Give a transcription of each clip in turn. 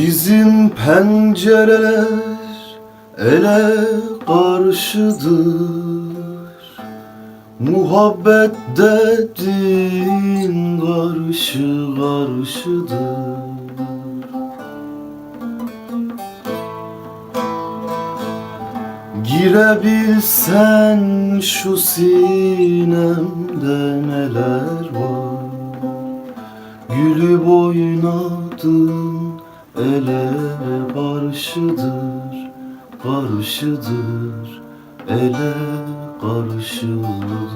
Bizim pencereler ele karşıdır. Muhabbet dedin karşı karşıdır. Girebilsen şu sinemde neler var? Gülüp oynadın ele karşıdır Karşıdır ele karşıdır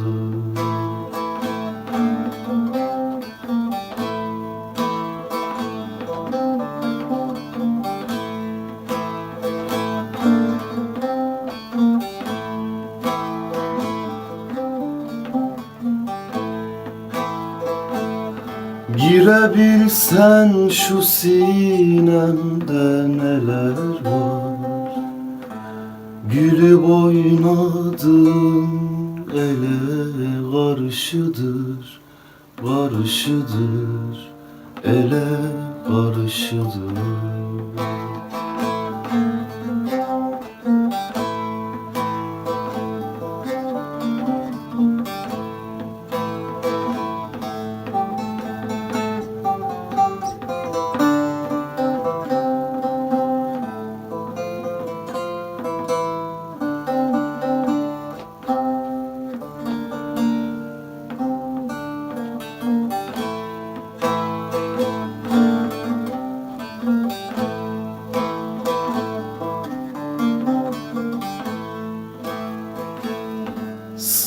Girebilsen şu sinemde neler var? Gülüp oynadın ele karşıdır Karşıdır ele karşıdır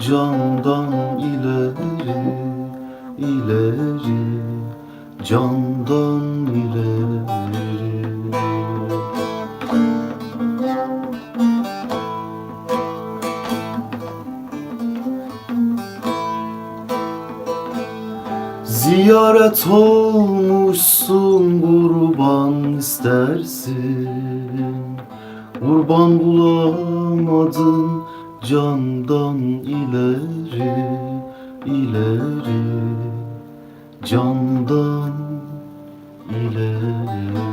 candan ileri ileri. Candan ileri. Ziyaret olmuşsun kurban istersin. Kurban bulamadın candan ileri ileri. Candan ileri